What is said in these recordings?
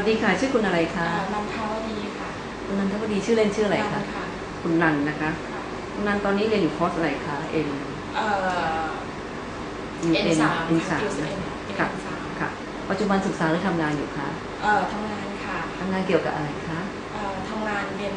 สวัสดีค่ะ ชื่อคุณอะไรคะอ่านันทาวดีค่ะคุณนันทวดีชื่อเล่นชื่ออะไรนัคะนค่ะคุณนันนะคะค่ะคุณนันตอนนี้เรียนอยู่คอร์สอะไรคะเอ็นเอ่อ N3 เอ็นสามค่ะนะ N3 ค่ะ N3 ค่ะปัจจุบันศึกษาหรือทำงานอยู่คะเอ่อทำงานค่ะทำงานเกี่ยวกับอะไรคะเอ่อทำงานเป็น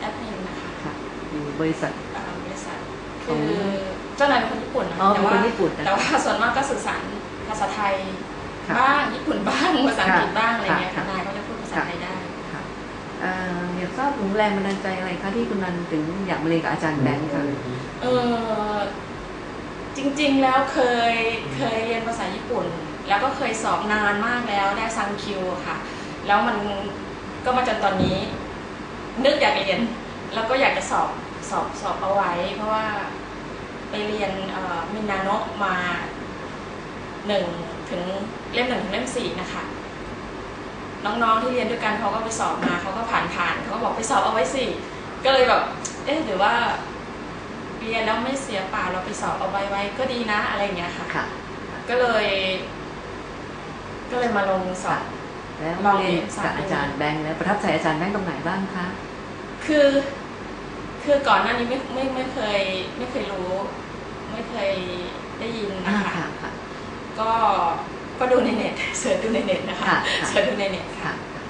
แอดมินนะคะค่ะอยู่บริษัทอ่าบริษัทขอคืงอเจ้านายเป็นคนญี่ปุ่นนะอ๋อแต่เป็นว่าคนญี่ปุ่นนะแต่ว่าส่วนมากก็สื่อสารภาษาไทยค่ะ บ้างญี่ปุ่นบ้างภาษาอังกฤษบ้างอะไรเงี้ยค่ะค่ะนายก็จะพูดภาษาไทยได้ค่ะเอ่ออยากทราบถึงแรงบันดาลใจอะไรคะที่คุณนันถึงอยากมาเรียนกับอาจารย์แบงค์ค่ะเออจริงๆแล้วเคยเคยเรียนภาษาญี่ปุ่น แล้วก็เคยสอบนานมากแล้วได้ซังคิวค่ะ แล้วมันก็มาจนตอนนี้ นึกอยากเรียน แล้วก็อยากจะสอบสอบสอบเอาไว้ เพราะว่าไปเรียนเอ่อมินาโนะมาหนึ่ง ถึงเล่มหนึ่งถึงเล่มสี่นะคะ น้องๆที่เรียนด้วยกันเขาก็ไปสอบมาเขาก็ผ่านผ่านๆเขาก็บอกไปสอบเอาไว้สิก็เลยแบบเอ๊ะหรือว่าเรียนแล้วไม่เสียเปล่าเราไปสอบเอาไว้ไว้ก็ดีนะอะไรอย่างเงี้ยค่ะค่ะก็เลย ก็เลยมาลงสอบแล้วลมาองเรีเรียยนนกับอาจารย์แบงค์แล้วประทับใจอาจารย์แบงค์ตรงไหนบ้างคะคือคือก่อนหน้านี้ไม่ไม่ไม่เคยไม่เคยรู้ ไม่เคยได้ยินอ่านะคะค่ะค่ะ ก็ก็ดูในเน็ตเสิร์ชดูในเน็ตนะคะค่ะค่ะ เสิร์ชดูในเน็ตค่ะ ค่ะ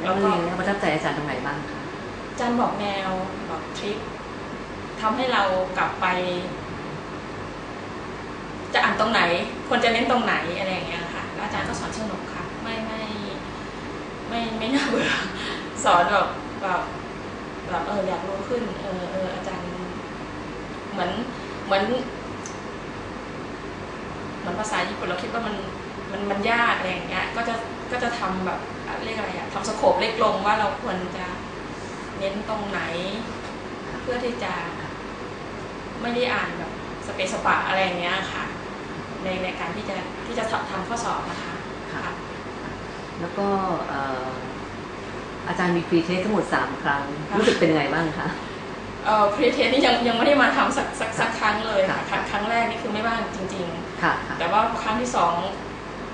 แล้วมาเรียนแล้วประทับใจอาจารย์ตรงไหนบ้างคะ อาจารย์บอกแนวบอกทริคทำให้เรากลับไป จะอ่านตรงไหน ควรจะเน้นตรงไหนอะไรอย่างเงี้ยค่ะแล้วอาจารย์ก็สอนสนุกค่ะ ไม่ไม่ไม่ไม่น่าเบื่อ สอนแบบแบบแบบเอออยากรู้ขึ้น เออเอออาจารย์ เหมือนเหมือนเห มือนภาษาญี่ปุ่นเราคิดว่ามันมันมันยากอะไรอย่างเงี้ย ก็จะก็จะทำแบบเรียกอะไรอะทำสโคปเล็กลงว่าเราควรจะเน้นตรงไหน เพื่อที่จะไม่ได้อ่านแบบสเปซสปะอะไรอย่างเงี้ยค่ะ ในในการที่จะที่จะทำข้อสอบนะคะค่ะแล้วก็อาจารย์มีฟรีเทสทั้งหมด 3 ครั้ง รู้สึกเป็นยังไงบ้างคะ เอ่อพรีเทสนี่ยังยังไม่ได้มาทำสักสักสักครั้งเลยค่ะค่ะครั้งแรกนี่คือไม่ว่างจริง ค่ะค่ะ ๆ แต่ว่าครั้งที่สอง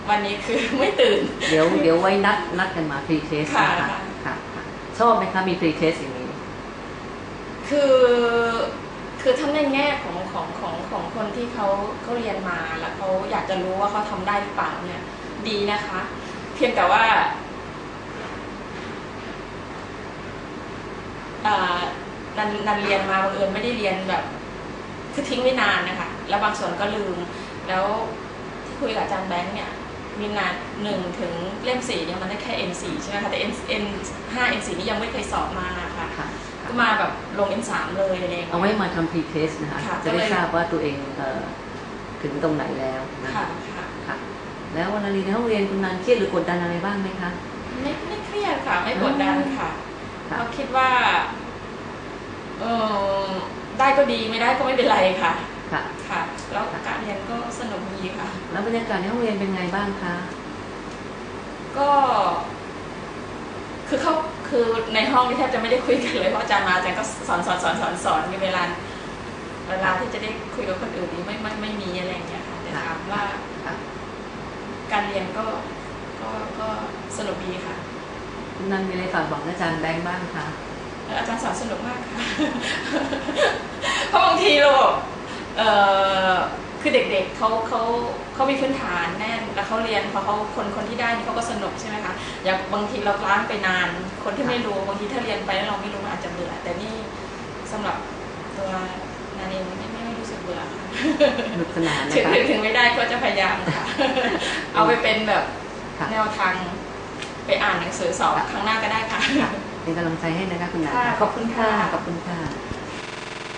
วันนี้คือ ไม่ตื่น เดี๋ยวเดี๋ยวไว้นัดนัดกันมาฟรีเทสค่ะ นะคะค่ะค่ะชอบไหมคะมีฟรีเทสอย่างนี้ คือคือทั้งในแง่ของของของของคนที่เขาเขาเรียนมาแล้วเขาอยากจะรู้ว่าเขาทำได้หรือเปล่าเนี่ยดีนะคะ เพียงแต่ว่าอ่า นันนันเรียนมาบังเอิญไม่ได้เรียนแบบคือทิ้งไว้นานนะคะ แล้วบางส่วนก็ลืม แล้วที่คุยกับอาจารย์แบงค์เนี่ย มีงานหนึ่งถึงเล่มสี่เนี่ยมันได้แค่ N4 ใช่ไหมคะ แต่ N N ห้า N4 นี่ยังไม่เคยสอบมาค่ะค่ะก็มาแบบลง N3 เลยอะไรอย่างเอาเงี้ยไว้มาทำฟรีเทสนะคะค่ะจะก็ได้เลยทราบว่าตัวเองเอ่อถึงตรงไหนแล้วนะค่ะค่ะค่ะ แล้ววันเรียนในห้องเรียนคุณนันเครียดหรือกดดันอะไรบ้างไหมคะ ไม่ไม่เครียดค่ะ ไม่กดดันค่ะค่ะเราคิดว่า เออได้ก็ดีไม่ได้ก็ไม่เป็นไรค่ะ ค่ะ ค่ะ แล้วการเรียนก็สนุกดีค่ะ แล้วบรรยากาศในห้องเรียนเป็นไงบ้างคะ ก็ คือเขาคือในห้องนี่แทบจะไม่ได้คุยกันเลยเพราะอาจารย์มาอาจารย์ก็สอนสอนสอนสอนสอนมีเวลาเวลาที่จะได้คุยกับคนอื่นนี่ไม่ไม่ไม่มีอะไรอย่างเงี้ยค่ะแต่ถามว่าค่ะการเรียนก็ก็ก็สนุกดีค่ะคุณนันมีอะไรฝากบอกอาจารย์แบงค์บ้างคะแล้ว อาจารย์สอนสนุกมากค่ะ เพราะบางทีเราแบบเอ่อคือเด็กๆเขาเขาเขามีพื้นฐานแน่นแล้วเขาเรียนพอเขาคนคนที่ได้นี่เขาก็สนุกใช่ไหมคะอย่างบางทีเราล้างไปนาน คนที่ไม่รู้บางทีถ้าเรียนไปแล้วเราไม่รู้มันอาจจะเบื่อ แต่นี่สำหรับตัวนาเองไม่ไม่ไม่รู้สึกเบื่อค่ะสนุกสนานนะถึงคะถึงถึงไม่ได้ก็จะพยายามค่ะ เอาไปเป็นแบบค่ะแนวทางไปอ่านหนังสือสอบครั้งหน้าก็ได้ค่ะค่ะ เป็นกำลังใจให้นะคะคุณนันค่ะขอบคุณค่ะขอบคุณค่ะ